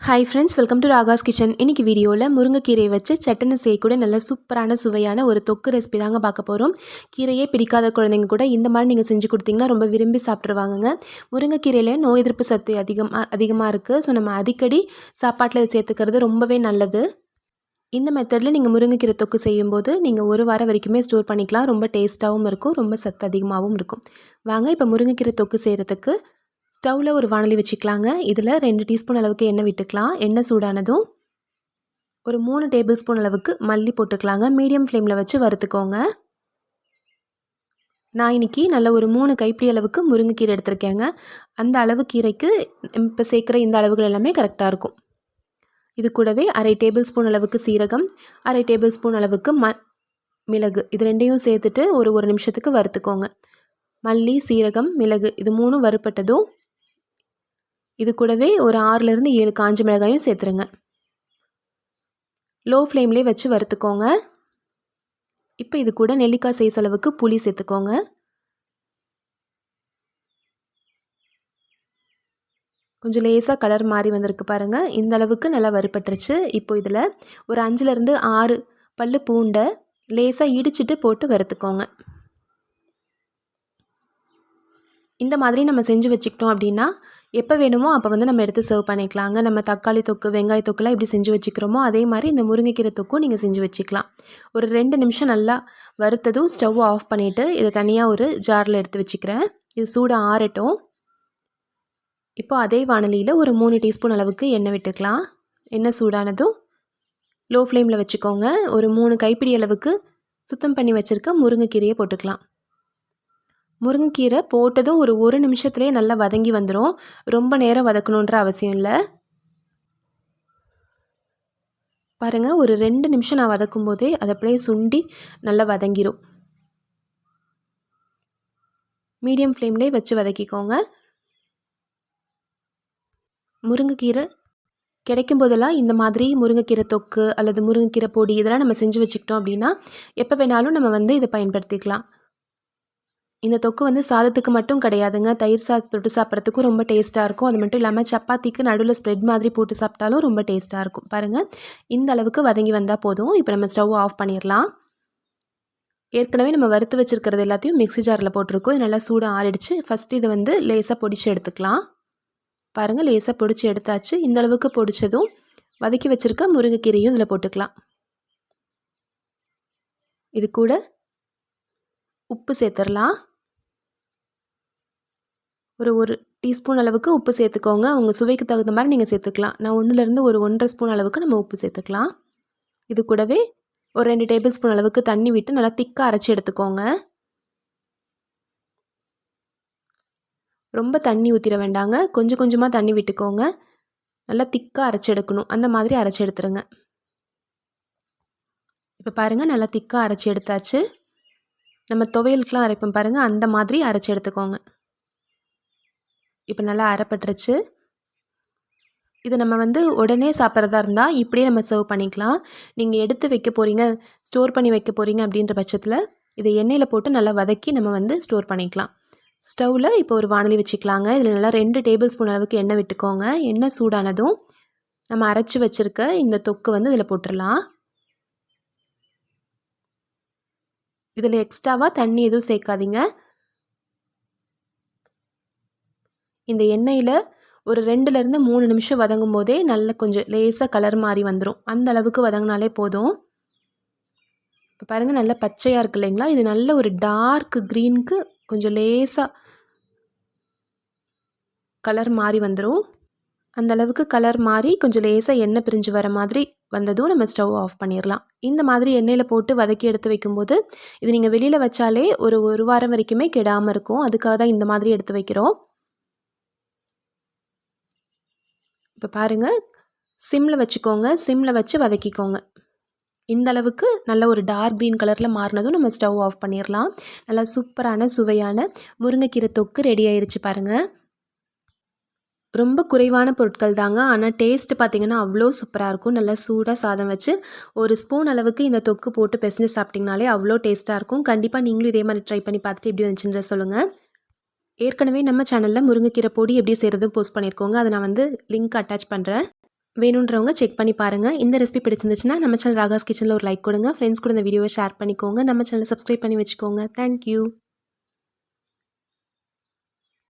Hi friends welcome to Raga's kitchen இன்னைக்கு வீடியோவில் முருங்கைக்கீரையை வச்சு சட்டுன்னு செய்யக்கூட நல்ல சூப்பரான சுவையான ஒரு தொக்கு ரெசிபி தாங்க பார்க்க போகிறோம் கீரையே பிடிக்காத குழந்தைங்க கூட இந்த மாதிரி நீங்கள் செஞ்சு கொடுத்தீங்கன்னா ரொம்ப விரும்பி சாப்பிட்ருவாங்கங்க முருங்கைக்கீரையில் நோய் எதிர்ப்பு சத்து அதிகமாக அதிகமாக இருக்குது ஸோ நம்ம அடிக்கடி சாப்பாட்டில் சேர்த்துக்கிறது ரொம்பவே நல்லது. இந்த மெத்தடில் நீங்கள் முருங்கைக்கீரை தொக்கு செய்யும்போது நீங்கள் ஒரு வாரம் வரைக்குமே ஸ்டோர் பண்ணிக்கலாம். ரொம்ப டேஸ்ட்டாகவும் இருக்கும் ரொம்ப சத்து அதிகமாகவும் இருக்கும். வாங்க இப்போ முருங்கைக்கீரை தொக்கு செய்கிறதுக்கு ஸ்டவ்வில் ஒரு வானொலி வச்சுக்கலாங்க. இதில் ரெண்டு டீஸ்பூன் அளவுக்கு எண்ணெய் விட்டுக்கலாம். எண்ணெய் சூடானதும் ஒரு மூணு டேபிள் ஸ்பூன் அளவுக்கு மல்லி போட்டுக்கலாங்க. மீடியம் ஃப்ளேமில் வச்சு வறுத்துக்கோங்க. நான் இன்றைக்கி நல்ல ஒரு மூணு கைப்பிடி அளவுக்கு முருங்கைக்கீரை எடுத்திருக்கேங்க. அந்த அளவு கீரைக்கு இப்போ சேர்க்குற இந்த அளவுகள் எல்லாமே கரெக்டாக இருக்கும். இது கூடவே அரை டேபிள் ஸ்பூன் அளவுக்கு சீரகம் அரை டேபிள் ஸ்பூன் அளவுக்கு ம மிளகு. இது ரெண்டையும் சேர்த்துட்டு ஒரு ஒரு நிமிஷத்துக்கு வறுத்துக்கோங்க. மல்லி சீரகம் மிளகு இது மூணும் வறுப்பட்டதும் இது கூடவே ஒரு ஆறுலேருந்து ஏழு காஞ்ச மிளகாயும் சேர்த்துருங்க. லோ ஃப்ளேம்லேயே வச்சு வறுத்துக்கோங்க. இப்போ இது கூட நெல்லிக்காய் சைஸ் அளவுக்கு புளி சேர்த்துக்கோங்க. கொஞ்சம் லேசாக கலர் மாறி வந்திருக்கு பாருங்கள் இந்த அளவுக்கு நல்லா வறுப்பட்டுருச்சு இப்போ இதில் ஒரு அஞ்சுலேருந்து ஆறு பல் பூண்டை லேசாக இடிச்சிட்டு போட்டு வறுத்துக்கோங்க. இந்த மாதிரி நம்ம செஞ்சு வச்சுக்கிட்டோம் அப்படின்னா எப்போ வேணுமோ அப்போ வந்து நம்ம எடுத்து சர்வ் பண்ணிக்கலாங்க. நம்ம தக்காளி தொக்கு வெங்காய தொக்குலாம் எப்படி செஞ்சு வச்சுக்கிறோமோ அதே மாதிரி இந்த முருங்கைக்கீரை தொக்கும் நீங்கள் செஞ்சு வச்சுக்கலாம். ஒரு ரெண்டு நிமிஷம் நல்லா வறுத்ததும் ஸ்டவ் ஆஃப் பண்ணிவிட்டு இதை தனியாக ஒரு ஜாரில் எடுத்து வச்சுக்கிறேன். இது சூடு ஆறட்டும். இப்போ அதே வானலியில் ஒரு மூணு டீஸ்பூன் அளவுக்கு எண்ணெய் விட்டுக்கலாம். எண்ணெய் சூடானதும் லோ ஃப்ளேமில் வச்சுக்கோங்க. ஒரு மூணு கைப்பிடி அளவுக்கு சுத்தம் பண்ணி வச்சுருக்க முருங்கைக்கீரையை போட்டுக்கலாம். முருங்கைக்கீரை போட்டதும் ஒரு ஒரு நிமிஷத்துலேயே நல்லா வதங்கி வந்துடும் ரொம்ப நேரம் வதக்கணுன்ற அவசியம் இல்லை. பாருங்கள் ஒரு ரெண்டு நிமிஷம் நான் வதக்கும் போதே அதை அப்படியே சுண்டி நல்லா வதங்கிடும் மீடியம் ஃப்ளேம்லேயே வச்சு வதக்கிக்கோங்க. முருங்கைக்கீரை கிடைக்கும் போதெல்லாம் இந்த மாதிரி முருங்கைக்கீரை தொக்கு அல்லது முருங்கைக்கீரை பொடி இதெல்லாம் நம்ம செஞ்சு வச்சுக்கிட்டோம் அப்படின்னா எப்போ வேணாலும் நம்ம வந்து இதை பயன்படுத்திக்கலாம். இந்த தொக்கு வந்து சாதத்துக்கு மட்டும் கிடையாதுங்க. தயிர் சாதத்தை தொட்டு சாப்பிட்றதுக்கும் ரொம்ப டேஸ்ட்டாக இருக்கும். அது மட்டும் இல்லாமல் சப்பாத்திக்கு நடுவில் ஸ்ப்ரெட் மாதிரி போட்டு சாப்பிட்டாலும் ரொம்ப டேஸ்ட்டாக இருக்கும். பாருங்கள் இந்த அளவுக்கு வதங்கி வந்தால் போதும். இப்போ நம்ம ஸ்டவ் ஆஃப் பண்ணிடலாம் ஏற்கனவே நம்ம வறுத்து வச்சுருக்கிறது எல்லாத்தையும் மிக்ஸி ஜாரில் போட்டிருக்கோம். இது நல்லா சூடாக ஆறிடுச்சு. ஃபஸ்ட்டு இதை வந்து லேசாக பொடிச்சு எடுத்துக்கலாம். பாருங்கள் லேசாக பொடிச்சு எடுத்தாச்சு. இந்த அளவுக்கு பொடிச்சதும் வதக்கி வச்சுருக்க முருங்கைக்கீரையும் இதில் போட்டுக்கலாம். இது கூட உப்பு சேர்த்துடலாம். ஒரு ஒரு டீஸ்பூன் அளவுக்கு உப்பு சேர்த்துக்கோங்க. உங்கள் சுவைக்கு தகுந்த மாதிரி நீங்கள் சேர்த்துக்கலாம். நான் ஒன்றுலேருந்து ஒரு ஒன்றரை ஸ்பூன் அளவுக்கு நம்ம உப்பு சேர்த்துக்கலாம். இது கூடவே ஒரு ரெண்டு டேபிள் ஸ்பூன் அளவுக்கு தண்ணி விட்டு நல்லா திக்காக அரைச்சி எடுத்துக்கோங்க. ரொம்ப தண்ணி ஊற்றிட வேண்டாங்க. கொஞ்சம் கொஞ்சமாக தண்ணி விட்டுக்கோங்க. நல்லா திக்காக அரைச்சி எடுக்கணும். அந்த மாதிரி அரைச்சி எடுத்துருங்க. இப்போ பாருங்கள் நல்லா திக்காக அரைச்சி எடுத்தாச்சு. நம்ம துவையலுக்கெலாம் அரைப்போம் பாருங்கள் அந்த மாதிரி அரைச்சி எடுத்துக்கோங்க. இப்போ நல்லா அரைப்பட்டுருச்சு. இது நம்ம வந்து உடனே சாப்பிட்றதா இருந்தால் இப்படியே நம்ம சர்வ் பண்ணிக்கலாம். நீங்கள் எடுத்து வைக்க போகிறீங்க ஸ்டோர் பண்ணி வைக்க போகிறீங்க அப்படின்ற பட்சத்தில் இதை எண்ணெயில் போட்டு நல்லா வதக்கி நம்ம வந்து ஸ்டோர் பண்ணிக்கலாம். ஸ்டவ்வில் இப்போ ஒரு வானொலி வச்சுக்கலாங்க. இதில் நல்லா ரெண்டு டேபிள் ஸ்பூன் அளவுக்கு எண்ணெய் விட்டுக்கோங்க. எண்ணெய் சூடானதும் நம்ம அரைச்சி வச்சுருக்க இந்த தொக்கு வந்து இதில் போட்டுடலாம் இதில் எக்ஸ்ட்ராவாக தண்ணி எதுவும் சேர்க்காதீங்க. இந்த எண்ணெயில் ஒரு ரெண்டுலேருந்து மூணு நிமிஷம் வதங்கும் போதே நல்ல கொஞ்சம் லேசாக கலர் மாறி வந்துடும் அந்த அளவுக்கு வதங்கினாலே போதும். இப்போ பாருங்கள் நல்ல பச்சையாக இருக்கு இல்லைங்களா? இது நல்ல ஒரு டார்க் க்ரீனுக்கு கொஞ்சம் லேசாக கலர் மாறி வந்துடும் அந்தளவுக்கு கலர் மாறி கொஞ்சம் லேசாக எண்ணெய் பிரிஞ்சு வர மாதிரி வந்ததும் நம்ம ஸ்டவ் ஆஃப் பண்ணிடலாம் இந்த மாதிரி எண்ணெயில் போட்டு வதக்கி எடுத்து வைக்கும்போது இது நீங்கள் வெளியில் வச்சாலே ஒரு ஒரு வாரம் வரைக்குமே கெடாமல் இருக்கும். அதுக்காக தான் இந்த மாதிரி எடுத்து வைக்கிறோம். இப்போ பாருங்கள் சிம்மில் வச்சுக்கோங்க. சிம்மில் வச்சு வதக்கிக்கோங்க. இந்த அளவுக்கு நல்ல ஒரு டார்க் க்ரீன் கலரில் மாறினதும் நம்ம ஸ்டவ் ஆஃப் பண்ணிடலாம் நல்லா சூப்பரான சுவையான முருங்கைக்கீரை தொக்கு ரெடி ஆயிடுச்சு பாருங்கள் ரொம்ப குறைவான பொருட்கள் தாங்க. ஆனால் டேஸ்ட் பார்த்திங்கன்னா அவ்வளோ சூப்பராக இருக்கும். நல்லா சூடாக சாதம் வச்சு ஒரு ஸ்பூன் அளவுக்கு இந்த தொக்கு போட்டு பிசைஞ்சு சாப்பிட்டிங்கனாலே அவ்வளோ டேஸ்ட்டாக இருக்கும். கண்டிப்பாக நீங்களும் இதே மாதிரி ட்ரை பண்ணி பார்த்துட்டு எப்படி வந்துச்சுன்ற சொல்லுங்கள் ஏற்கனவே நம்ம சேனலில் முருங்கைக்கீரை பொடி எப்படி செய்கிறதும் போஸ்ட் பண்ணியிருக்கோங்க அதை நான் வந்து லிங்க் அட்டாச் பண்ணுறேன் வேணுன்றவங்க செக் பண்ணி பாருங்கள் இந்த ரெசிபி பிடிச்சிருந்துச்சுன்னா நம்ம சேனல் ராகாஸ் கிச்சனில் ஒரு லைக் கொடுங்க. ஃப்ரெண்ட்ஸ் கூட இந்த வீடியோவை ஷேர் பண்ணிக்கோங்க. நம்ம சேனலை சப்ஸ்கிரைப் பண்ணி வச்சுக்கோங்க. தேங்க்யூ